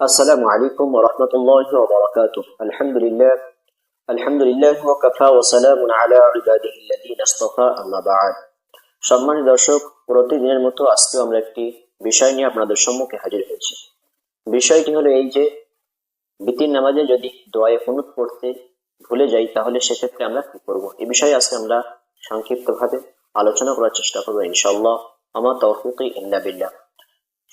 السلام عليكم ورحمة الله وبركاته الحمد لله الحمد لله وكفى وسلام على عباده الذين اصطفى أما بعد সম্মানিত দর্শক প্রতিদিনের মতো আজকে আমরা একটি বিষয় নিয়ে আপনাদের সম্মুখে হাজির হয়েছি বিষয়টি হলো এই যে বিতির নামাজে যদি দোয়ায়ে কুনুত পড়তে ভুলে যাই তাহলে সেক্ষেত্রে আমরা কি করব এই বিষয়ে আজকে আমরা সংক্ষিপ্তভাবে আলোচনা করার চেষ্টা করবো ইনশাআল্লাহ আমার তৌফিক ইল্লা বিল্লাহ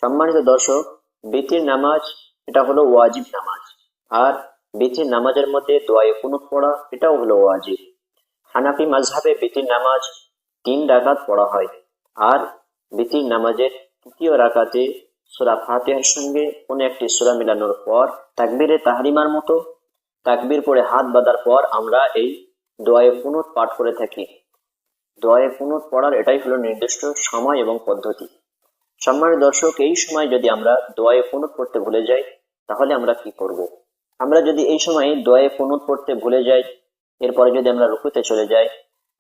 সম্মানিত দর্শক বিতির নামাজ এটা হলো ওয়াজিব নামাজ। আর বিতির নামাজের মধ্যে দোয়ায়ে কুনুত পড়া, এটাও হলো ওয়াজিব। হানাফি মাঝহাবে বিতির নামাজ তিন রাকাত পড়া হয়। আর বিতির নামাজের তৃতীয় রাকাতে সূরা ফাতেহার সঙ্গে কোনো একটি সূরা মিলানোর পর তাকবীরে তাহরিমার মতো তাকবির পরে হাত বাঁধার পর আমরা এই দোয়ায়ে কুনুত পাঠ করে থাকি। দোয়ায়ে কুনুত পড়ার এটাই হলো নির্দিষ্ট সময় এবং পদ্ধতি। সম্মানিত দর্শক, এই সময় যদি আমরা দোয়ায়ে কুনুত পড়তে ভুলে যাই তাহলে আমরা কি করব। আমরা যদি এই সময় দোয়ায়ে কুনুত পড়তে ভুলে যাই, এরপরে যদি আমরা রুকুতে চলে যাই,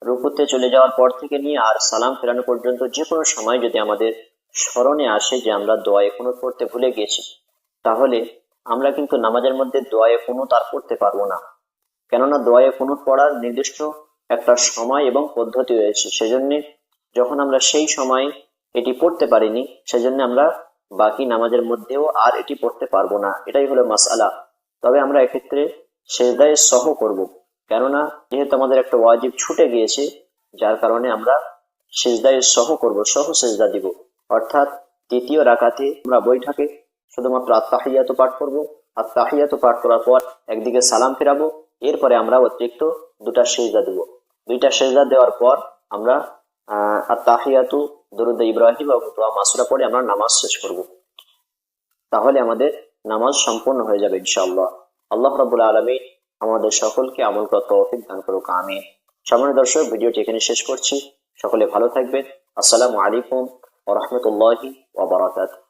রুকুতে চলে যাওয়ার পর থেকে নিয়ে আর সালাম ফেরানো পর্যন্ত যে কোনো সময় যদি আমাদের স্মরণে আসে যে আমরা দোয়ায়ে কুনুত পড়তে ভুলে গেছি, তাহলে আমরা কিন্তু নামাজের মধ্যে দোয়ায়ে কুনুত আর পড়তে পারব না কেননা দোয়ায়ে কুনুত পড়ার নির্দিষ্ট একটা সময় এবং পদ্ধতি রয়েছে সেজন্য যখন আমরা সেই সময় এটি পড়তে পারিনি, সেজন্য আমরা বাকি নামাজের মধ্যেও আর এটি পড়তে পারব না। এটাই হলো মাসালা তবে আমরা এক্ষেত্রে সেজদায় সহ করব। কেননা, যেহেতু আমাদের একটা ওয়াজিব ছুটে গিয়েছে, যার কারণে আমরা সেজদায় সহ করব, সহ সেজদা দিব। অর্থাৎ তৃতীয় রাকাতে আমরা বৈঠকে শুধুমাত্র আত্মাহিয়াত পাঠ করব। আত্মাহিয়াত পাঠ করার পর একদিকে সালাম ফেরাবো, এরপরে আমরা অতিরিক্ত দুটা সেজদা দিব। দুইটা সেজদা দেওয়ার পর আমরা আত্মাহিয়াতু দরুদ ইব্রাহিম এবং দোয়া মাসুরা পড়ে আমরা নামাজ শেষ করব। তাহলে আমাদের নামাজ সম্পূর্ণ হয়ে যাবে ইনশাআল্লাহ। আল্লাহ রাবুল আলমী আমাদের সকলকে আমল করা তৌফিক দান করুক আমি সামনে দর্শক, ভিডিওটি এখানে শেষ করছি। সকলে ভালো থাকবেন। আসসালামু আলাইকুম ওরহমতুল্লাহি ওবরাকাতুহ